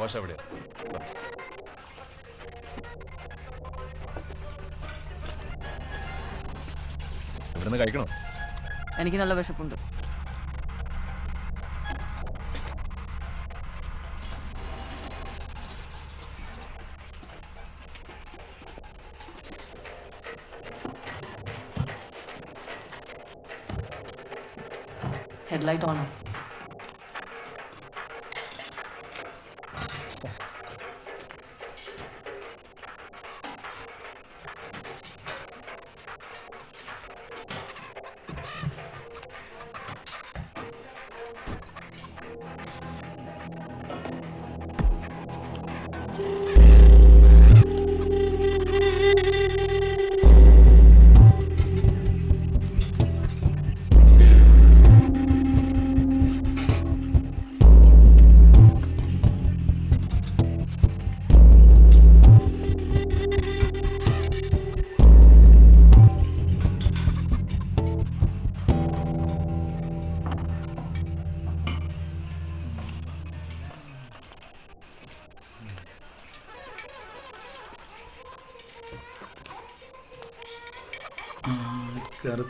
Wash അവിടെ ഇവിടുന്ന് കഴിക്കണോ? എനിക്ക് നല്ല വിശപ്പുണ്ട്. ഹെഡ്ലൈറ്റ് ഓണോ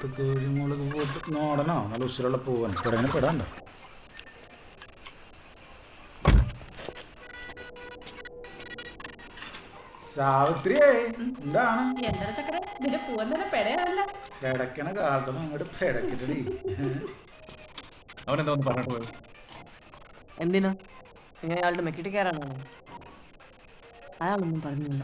കറുത്ത കോഴിമുളക് പോയിട്ട് നോടണോ നല്ല ഉശിരുള്ള പൂവൻ പെടങ്ങനെ പെടാണ്ട? സാവിത്രിയേ എന്താണ്? പെടക്കണ കാലത്തൊന്നും അങ്ങോട്ട് പെടക്കിട്ടടി. അവനെന്താ ഒന്ന് പറഞ്ഞിട്ട് പോയത്? എന്തിനാ? ഇങ്ങനെ അയാളുടെ മെക്കിട്ട് കയറാനാണോ? അയാളൊന്നും പറഞ്ഞില്ല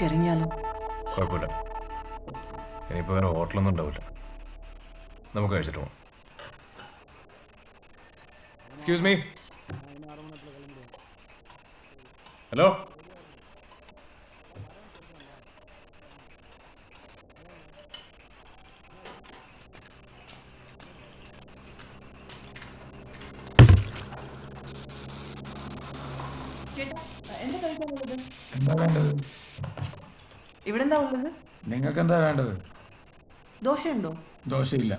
നമുക്ക് ഇറങ്ങിയാലോ കുഴപ്പമില്ല. ഇനിയിപ്പോൾ വേറെ ഹോട്ടലൊന്നും ഉണ്ടാവില്ല നമുക്ക് കഴിച്ചിട്ട് പോകാം എക്സ്ക്യൂസ് മീ ഹലോ എന്താ കഴിക്കാനുള്ളത് എന്താ വേണ്ടത് ഇവിടെ എന്താ ഉള്ളത് നിങ്ങൾക്ക് എന്താ വേണ്ടത്? ദോശയുണ്ടോ? ദോശയില്ല.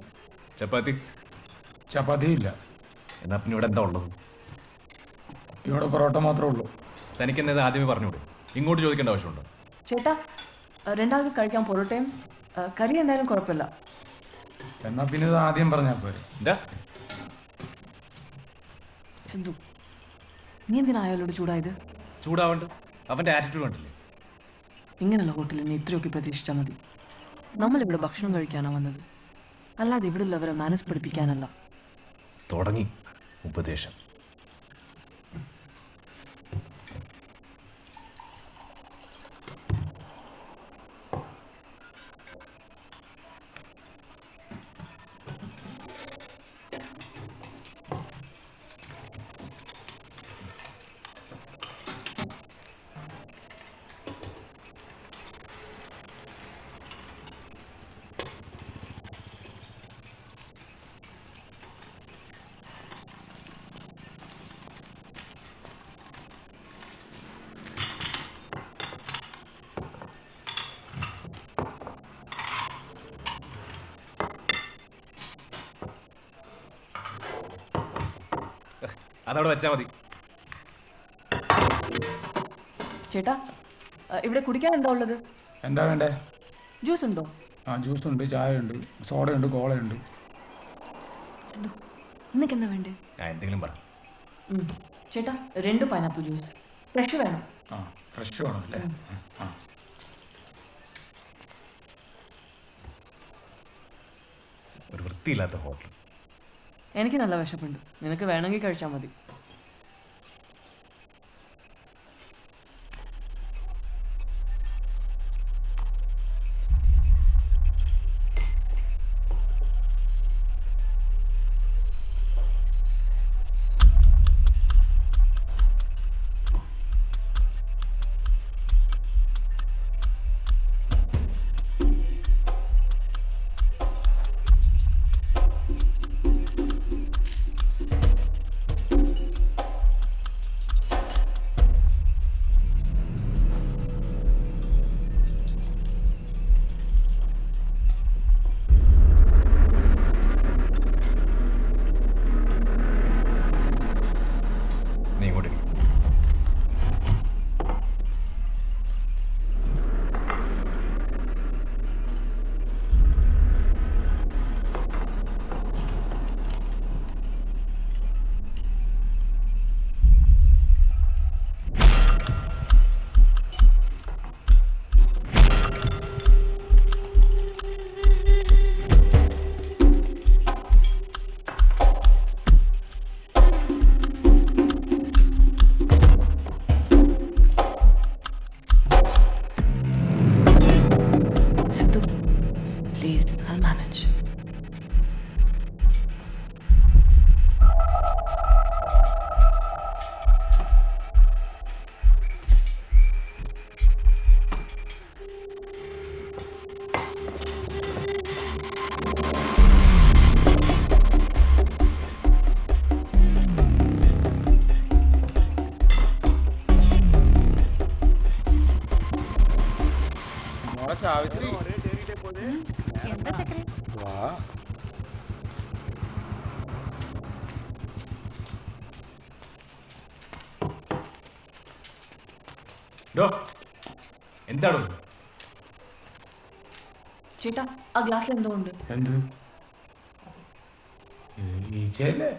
ചപ്പാത്തി? ചപ്പാത്തി ഇല്ല എന്നാ പിന്നെ ഇവിടെ എന്താ ഉള്ളത്? ഇവിടെ പൊറോട്ട മാത്രമേ ഉള്ളൂ. തനിക്ക് എന്നത് ആദ്യമേ പറഞ്ഞുകൂടെ? ഇങ്ങോട്ട് ചോദിക്കേണ്ട ആവശ്യമുണ്ടോ? ചേട്ടാ രണ്ടാൾക്ക് കഴിക്കാൻ പൊറോട്ടയും കറി എന്തായാലും കുഴപ്പമില്ല. എന്നാ പിന്നെ ഇത് ആദ്യം പറഞ്ഞാൽ പോരെ. എന്താ? സിന്ധു നീ എന്തിനാ അയാളോട് ചൂടായത്? ചൂടാവണ്ട്. അവന്റെ ആറ്റിറ്റ്യൂഡ് കണ്ടില്ലേ? ഇങ്ങനെയുള്ള ഹോട്ടലിൽ നീ ഇത്രയൊക്കെ പ്രതീക്ഷിച്ചാൽ മതി. നമ്മളിവിടെ ഭക്ഷണം കഴിക്കാനാണ് വന്നത്. അല്ലാതെ ഇവിടെയുള്ളവരെ മാനസ് പഠിപ്പിക്കാനല്ല തുടങ്ങി. ഉപദേശം. അതവിടെ വെച്ചാൽ മതി. ചേട്ടാ ഇവിടെ കുടിക്കാൻ എന്താ ഉള്ളത്? എന്താ വേണ്ടേ? ജ്യൂസ് ഉണ്ടോ? ആ ജ്യൂസ് ഉണ്ട് ചായ ഉണ്ട് സോഡ ഉണ്ട് കോള നിനക്ക് എന്താ വേണ്ടേ? ഞാൻ എന്തെങ്കിലും പറ. ചേട്ടാ രണ്ട് പൈനാപ്പിൾ ജ്യൂസ്. ഫ്രഷ് വേണം. ആ ഫ്രഷ് വേണം അല്ലേ? ആ. ഒരു വൃത്തിയില്ലാത്ത ഹോട്ടൽ. എനിക്ക് നല്ല വിശപ്പുണ്ട്. നിനക്ക് വേണമെങ്കിൽ കഴിച്ചാൽ മതി. ഡോ എന്താണോ? ചേട്ടാ ആ ഗ്ലാസ്സിൽ എന്തോ? ഉണ്ട് എന്ത് ഈച്ചയല്ലേ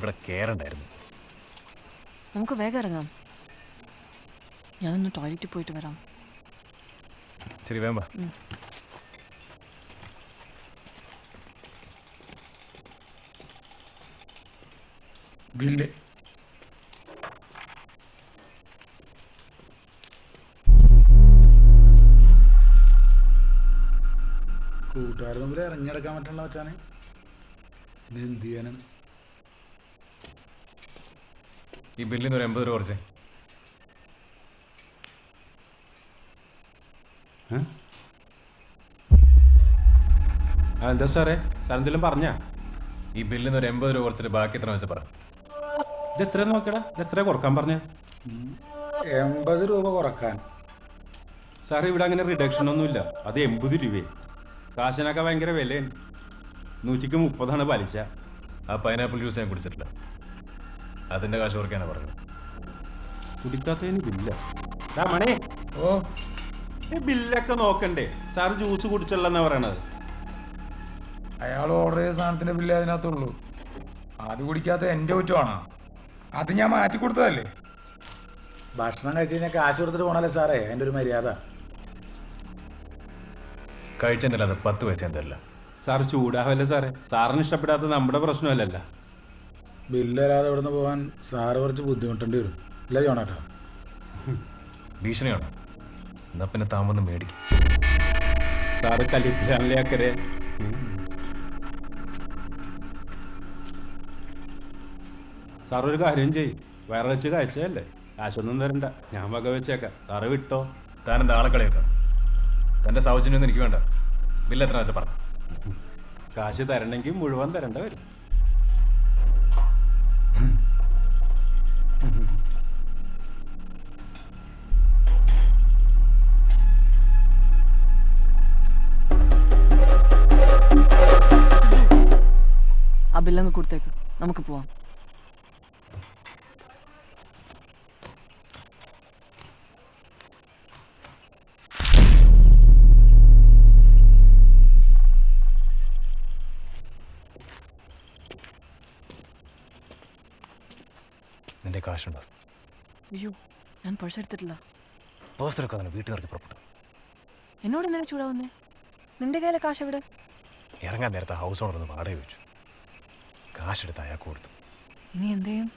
ഇവിടെ കേറണ്ടായിരുന്നു. നമുക്ക് വേഗം ഇറങ്ങാം. ഞാനൊന്ന് ടോയ്ലറ്റിൽ പോയിട്ട് വരാം. ശരി വേമ്പ ബില്ല് മുമ്പിൽ ഇറങ്ങിയെടുക്കാൻ പറ്റുള്ള വെച്ചാണ് ഇത് എന്ത് ചെയ്യാനും ഈ ബില്ലിൽ നിന്ന് ഒരു എൺപത് രൂപ കുറച്ചേ. ആ എന്താ സാറേ? സാർ എന്തെങ്കിലും പറഞ്ഞാ? ഈ ബില്ലിൽ നിന്ന് ഒരു എൺപത് രൂപ കുറച്ചിട്ട് ബാക്കി എത്ര വെച്ചാൽ പറ. ഇത് എത്ര നോക്കടാ? ഇത് എത്ര കുറയ്ക്കാൻ പറഞ്ഞ? എൺപത് രൂപ കുറയ്ക്കാൻ. സാർ ഇവിടെ അങ്ങനെ റിഡക്ഷൻ ഒന്നുമില്ല. അത് എൺപത് രൂപയെ. കാശിനൊക്കെ ഭയങ്കര വിലയാണ്. നൂറ്റിക്ക് മുപ്പതാണ് പലിശ. ആ പൈനാപ്പിൾ ജ്യൂസ് ഞാൻ കുടിച്ചിട്ടില്ല. അതിന്റെ കാശ് കുറയ്ക്കാനാണ് പറഞ്ഞത്. കുടിക്കാത്തതിന് ബില്ല മണേ. ഓ. ഈ ബില്ലൊക്കെ നോക്കണ്ടേ? സാർ ജ്യൂസ് കുടിച്ചല്ലെന്നാ പറയണത്. അയാൾ ഓർഡർ ചെയ്ത സാധനത്തിന്റെ ബില്ല് അതിനകത്തുള്ളൂ. അത് കുടിക്കാത്ത എന്റെ കുറ്റമാണോ? അത് ഞാൻ മാറ്റി കൊടുത്തതല്ലേ? ഭക്ഷണം കഴിച്ചു കഴിഞ്ഞാൽ കാശ് കൊടുത്തിട്ട് പോണല്ലേ സാറേ? എന്റെ ഒരു മര്യാദ. കഴിച്ചെന്നല്ലാതെ പത്ത് പൈസ എന്തല്ല? സാർ ചൂടാവല്ലേ സാറേ? സാറിന് ഇഷ്ടപ്പെടാത്ത നമ്മുടെ പ്രശ്നമല്ലല്ലോ. ബില്ല് തരാതെ ഇവിടുന്ന് പോകാൻ സാറ് കുറച്ച് ബുദ്ധിമുട്ടേണ്ടി വരും. അല്ലേ ജോണേട്ടാ? ഭീഷണിയാണോ? എന്നാ പിന്നെ താൻ വന്ന് മേടിക്കും. സാറ് കലിപ്പിലാണല്ലേ അക്കരെ സാർ ഒരു കാര്യം ചെയ്യ്. വയറച്ച് കാഴ്ചയല്ലേ? കാശൊന്നും തരണ്ട. ഞാൻ വക വെച്ചേക്കാം. സാറ് വിട്ടോ? താൻ എന്താ ആളെ കളിയാക്കാം? തന്റെ സൗജന്യൊന്നും എനിക്ക് വേണ്ട. ബില്ല് എത്ര വെച്ചാൽ പറഞ്ഞു കാശ് തരണമെങ്കിൽ മുഴുവൻ തരേണ്ട വരും. ആ ബില്ലങ്ങ് കൊടുത്തേക്ക്. നമുക്ക് പോവാം. നിന്റെ കാശുണ്ടോ? അയ്യോ ഞാൻ പേഴ്സ് എടുത്തിട്ടില്ല. പേഴ്സണൊക്കെ തന്നെ വീട്ടിൽ നിറക്കി പുറപ്പെട്ടു. എന്നോട് എന്തിനാ ചൂടാവുന്നേ? നിന്റെ കയ്യിലെ കാശ് എവിടെ? ഇറങ്ങാൻ നേരത്തെ ഹൗസ് ഓണർ ഒന്ന് വാടക വെച്ചു കാശെടുത്ത് അയാൾക്ക് കൊടുത്തു. ഇനി എന്തേയും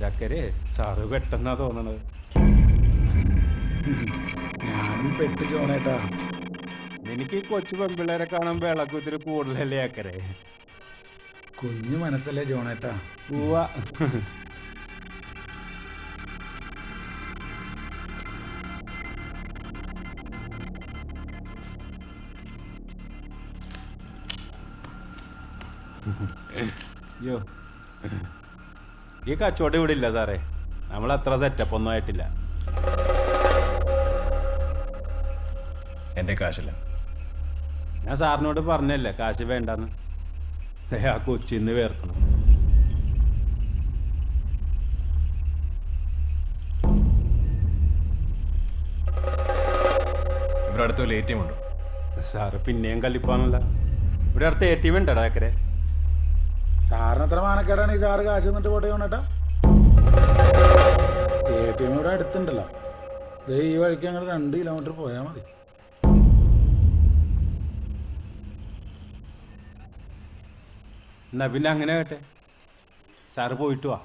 ചക്കരെ സാറ് പെട്ടെന്നാ തോന്നണത്. ഞാനും പെട്ട് ചോണേട്ടാ. എനിക്ക് ഈ കൊച്ചു പെൺപിള്ളേരെ കാണാൻ ഇളക്കുത്തിരി കൂടുതലല്ലേ അക്കരെ കുഞ്ഞു മനസ്സല്ലേ ജോണേട്ടാ പൂവ അയ്യോ. ഈ കച്ചവടം ഇവിടെ ഇല്ല സാറേ. നമ്മൾ അത്ര സെറ്റപ്പ് ഒന്നും ആയിട്ടില്ല. എന്റെ കാശില്ല. ഞാൻ സാറിനോട് പറഞ്ഞല്ലേ കാശ് വേണ്ടെന്ന്. ആ കൊച്ചിന്ന് വേർക്കണം. ഇവിടെ അടുത്ത് വല്ല എ ടി എം ഉണ്ടോ. സാറ് പിന്നെയും കലിപ്പാണല്ല ഇവിടെ അടുത്ത് എ ടി എം ഉണ്ടോ അക്കരെ സാറിന് എത്ര മാനക്കേടാണ് ഈ സാറ് കാശ് നിന്നിട്ട് പോട്ടെ വേണേട്ടാ എ ടി എം ഇവിടെ അടുത്തുണ്ടല്ലോ. ഇത് ഈ വഴിക്ക് ഞങ്ങൾ രണ്ട് കിലോമീറ്റർ പോയാൽ മതി. എന്നാ പിന്നെ അങ്ങനെ കേട്ടെ. സാറ് പോയിട്ട് വാ.